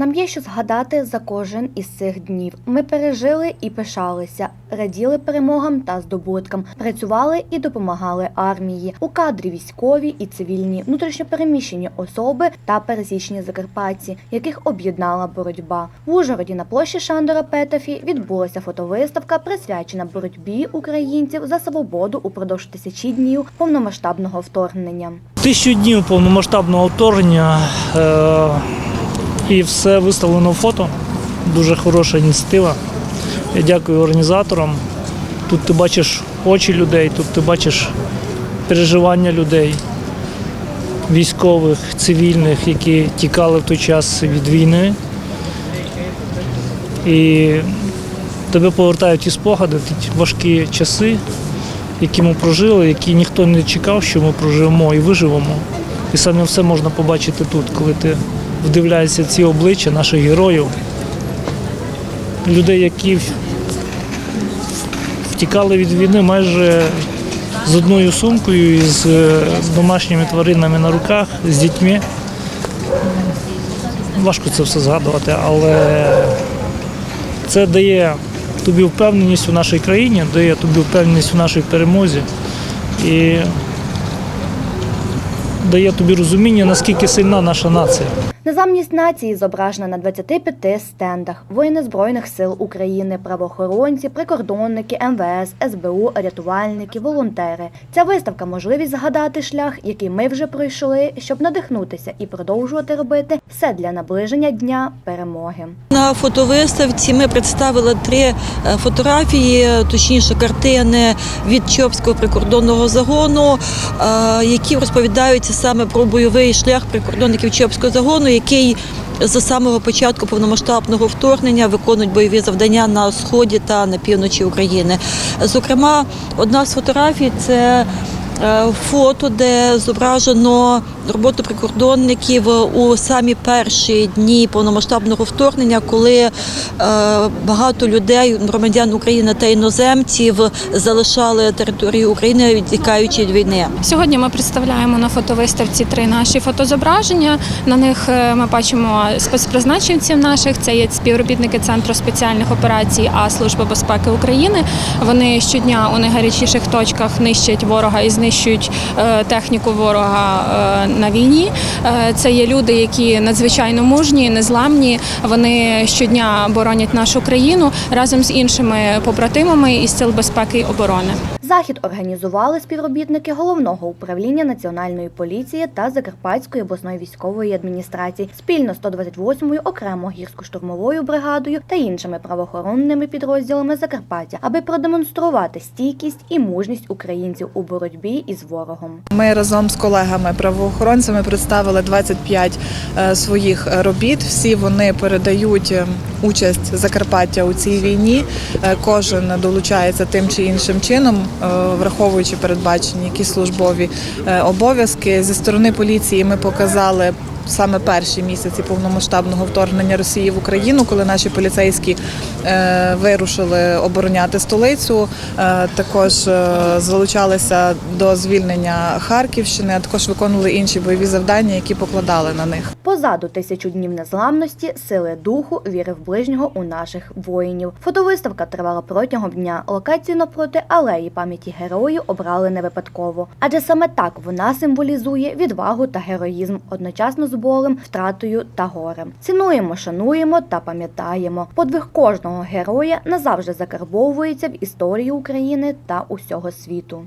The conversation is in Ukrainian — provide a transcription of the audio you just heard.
Нам є що згадати за кожен із цих днів. Ми пережили і пишалися, раділи перемогам та здобуткам, працювали і допомагали армії. У кадрі військові і цивільні, внутрішньопереміщені особи та пересічні закарпатці, яких об'єднала боротьба. В Ужгороді на площі Шандора Петефі відбулася фотовиставка, присвячена боротьбі українців за свободу упродовж тисячі днів повномасштабного вторгнення. Тисячу днів повномасштабного вторгнення е- і все виставлено фото. Дуже хороша ініціатива. Я дякую організаторам. Тут ти бачиш очі людей, тут ти бачиш переживання людей, військових, цивільних, які тікали в той час від війни. І тебе повертають ті спогади, ті важкі часи, які ми прожили, які ніхто не чекав, що ми проживемо і виживемо. І саме все можна побачити тут, коли ти вдивляєшся в ці обличчя наших героїв, людей, які втікали від війни майже з одною сумкою і з е, домашніми тваринами на руках, з дітьми. Важко це все згадувати, але це дає тобі впевненість у нашій країні, дає тобі впевненість у нашій перемозі і дає тобі розуміння, наскільки сильна наша нація. Незламність нації зображена на 25 стендах. Воїни Збройних сил України, правоохоронці, прикордонники, МВС, СБУ, рятувальники, волонтери. Ця виставка можливість згадати шлях, який ми вже пройшли, щоб надихнутися і продовжувати робити все для наближення дня перемоги. На фотовиставці ми представили три е, фотографії, точніше картини від Чопського прикордонного загону, е, які розповідають саме про бойовий шлях прикордонників Чепського загону, який з самого початку повномасштабного вторгнення виконують бойові завдання на сході та на півночі України. Зокрема, одна з фотографій це фото, де зображено роботу прикордонників у самі перші дні повномасштабного вторгнення, коли е, багато людей, громадян України та іноземців залишали територію України, тікаючи від війни. Сьогодні ми представляємо на фотовиставці три наші фотозображення. На них е, ми бачимо спецпризначенців наших. Це є співробітники Центру спеціальних операцій А Служби безпеки України. Вони щодня у найгарячіших точках нищать ворога і знищують е, техніку ворога е, на війні. Е, Це є люди, які надзвичайно мужні, незламні. Вони щодня боронять нашу країну разом з іншими побратимами із сил безпеки і оборони. Захід організували співробітники головного управління національної поліції та Закарпатської обласної військової адміністрації спільно з 128-ю окремо гірсько-штурмовою бригадою та іншими правоохоронними підрозділами Закарпаття, аби продемонструвати стійкість і мужність українців у боротьбі із ворогом. Ми разом з колегами правоохоронцями представили 25 е, своїх робіт. Всі вони передають е, участь Закарпаття у цій війні. Е, Кожен долучається тим чи іншим чином, враховуючи передбачені якісь службові е, обов'язки. Зі сторони поліції ми показали. Саме перші місяці повномасштабного вторгнення Росії в Україну, коли наші поліцейські е, вирушили обороняти столицю, е, також е, залучалися до звільнення Харківщини, а також виконували інші бойові завдання, які покладали на них. Позаду тисячу днів незламності, сили духу, віри в ближнього у наших воїнів. Фотовиставка тривала протягом дня. Локацію напроти алеї пам'яті героїв обрали не випадково, адже саме так вона символізує відвагу та героїзм одночасно з болем, втратою та горем. Цінуємо, шануємо та пам'ятаємо. Подвиг кожного героя назавжди закарбовується в історії України та усього світу.